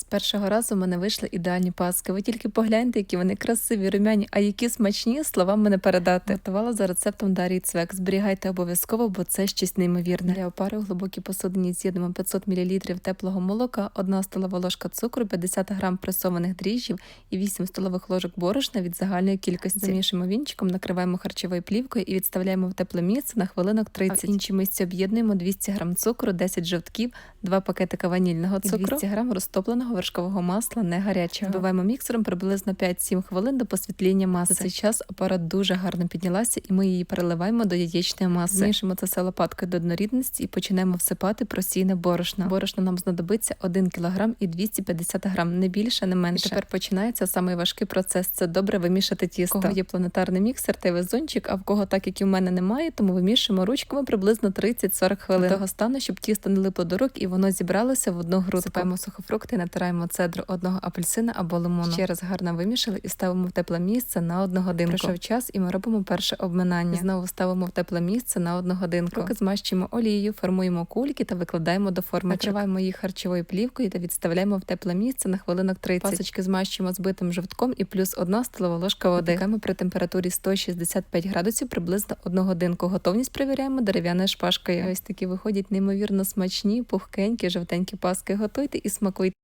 З першого разу в мене вийшли ідеальні паски. Ви тільки погляньте, які вони красиві, румяні, а які смачні словами не передати. Готувала за рецептом Дарії Цвек. Зберігайте обов'язково, бо це щось неймовірне. Для опари у глибокій посудині з'єднуємо 500 мл теплого молока, 1 столова ложка цукру, 50 г пресованих дріжджів і 8 столових ложок борошна від загальної кількості. Замішуємо вінчиком, накриваємо харчовою плівкою і відставляємо в тепле місце на хвилинок 30. А в мисці об'єднуємо 200 г цукру, 10 жовтків, 2 пакетика ванільного цукру, 200 г розтопленого вершкового масла, не гарячого. Збиваємо міксером приблизно 5-7 хвилин до посвітління маси. За цей час опара дуже гарно піднялася, і ми її переливаємо до яєчної маси. Змішуємо це все лопаткою до однорідності і починаємо всипати просійне борошно. Борошно нам знадобиться 1 кг і 250 г, не більше, не менше. І тепер починається самий важкий процес. Це добре вимішати тісто. У кого є планетарний міксер та везончик, а в кого так як і в мене немає, тому вимішуємо ручками приблизно 30-40 хвилин. До того стану, щоб тісто не липло до рук і воно зібралося в одну грудку. Сипаємо сухофрукти, натираємо цедру одного апельсина або лимону. Ще раз гарно вимішали і ставимо в тепле місце на одну годинку. Пройшов час, і ми робимо перше обминання. Знову ставимо в тепле місце на одну годинку. Руки змащуємо олією, формуємо кульки та викладаємо до форми. Накриваємо їх харчовою плівкою та відставляємо в тепле місце на хвилинок 30. Пасочки змащуємо збитим жовтком і плюс одна столова ложка води. Випікаємо при температурі 165 градусів приблизно одну годинку. Готовність перевіряємо дерев'яною шпажкою. Ось такі виходять неймовірно смачні, пухкенькі, жовтенькі паски. Готуйте і смакуйте.